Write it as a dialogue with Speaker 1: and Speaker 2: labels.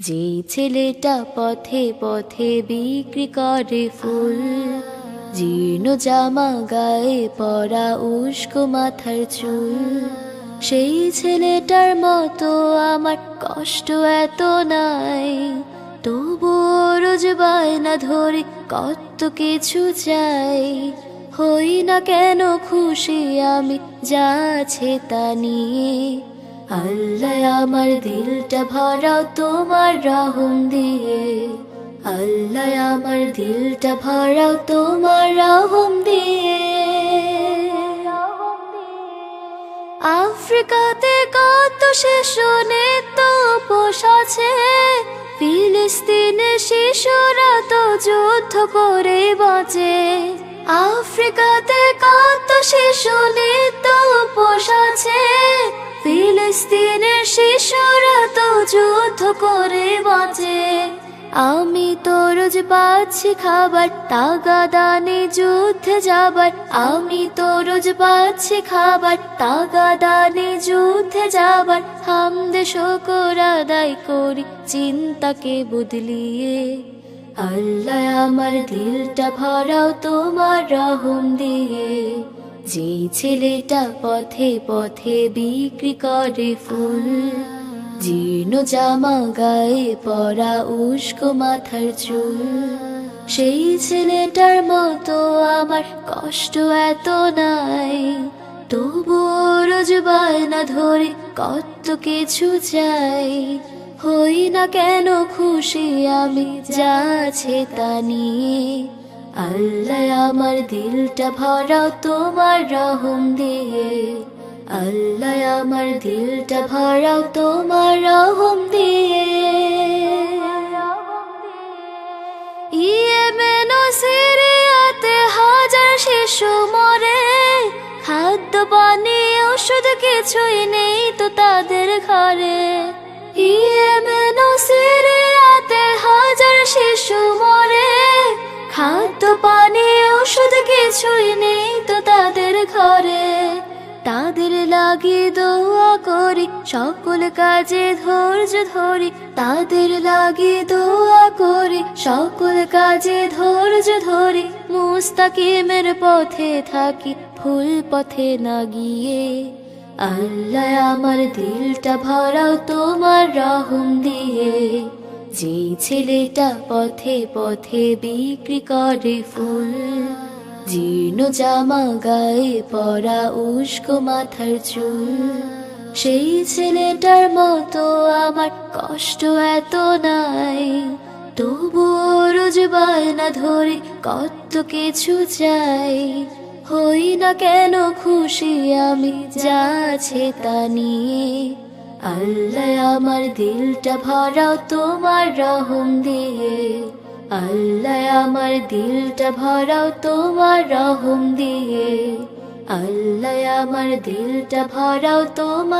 Speaker 1: যে ছেলেটা পথে পথে বিক্রি করে ফুল জীর্ণ জামা গায়ে পরা উস্কো মাথার চুল, সেই ছেলেটার মতো আমার কষ্ট এত নাই। তবু রোজ বায়না ধরে কত কিছু চাই। হই না কেন খুশি আমি যা আছে তা নিয়ে। আল্লাহ আমার দিলটা ভরাও তোমার রহম দিয়ে। আল্লাহ আমার দিলটা ভরাও তোমার রহম দিয়ে। আফ্রিকাতে কত শিশু নিত্য পোষাছে ফিলিস্তিনে শিশুরা তো যুদ্ধ করে বাঁচে। আফ্রিকাতে কত শিশু নিত্য উপোস আছে ফিলিস্তিনের শিশুরা তো যুদ্ধ করে বাঁচে। আমি তো রোজ পাচ্ছি খাবার, তাগাদানে যুদ্ধে যাবার। আমি তো রোজ পাচ্ছি খাবার, তাগাদানে যুদ্ধে যাবার। হামদে শকর আদায় করি, চিন্তাকে বদলিয়ে। আল্লাহ আমার দিলটা ভরাও তোমার রহম দিয়ে। যে ছেলেটা পথে পথে বিক্রি করে ফুল জীর্ণ জামা গায়ে পরা উস্কো মাথার চুল। সেই ছেলেটার মতো আমার কষ্ট এত নাই, তবু রোজ বায়না ধরে কত কিছু চাই। হই না কেন খুশি আমি যা আছে তা নিয়ে আল্লাহ আমার দিলটা ভরাও তোমার রহম দিয়ে। আল্লাহ আমার দিলটা ভরাও তোমার রহম দিয়ে। সিরিয়াতে হাজার মরে। পানি, ওষুধ কিছুই নেই তো তাদের ঘরে। ও খাদ্য পানি ওষুধ কিছুই নেই তো তাদের ঘরে। তাদের লাগি দোয়া করি, সকল কাজে ধৈর্য ধরি। তাদের লাগি দোয়া করি, সকল কাজে ধৈর্য ধরি। মুস্তাকিমের পথে থাকি ফুল পথে না গিয়ে। আল্লাহ আমার দিলটা ভরাও তোমার রহম দিয়ে। যে ছেলেটা পথে পথে বিক্রি করে ফুল জীর্ণ জামা গায়ে পরা উস্কো মাথার চুল। সেই ছেলেটার মতো আমার কষ্ট এত নাই তবু রোজ বায়না ধরে কত কিছু চাই। হই না কেন খুশি আমি যা আছে তা নিয়ে আল্লাহ আমার দিলটা ভরাও তোমার রহম দিয়ে। আল্লাহ আমার দিলটা ভরাও তোমার রহম দিয়ে। আল্লাহ আমার দিলটা ভরাও তোমার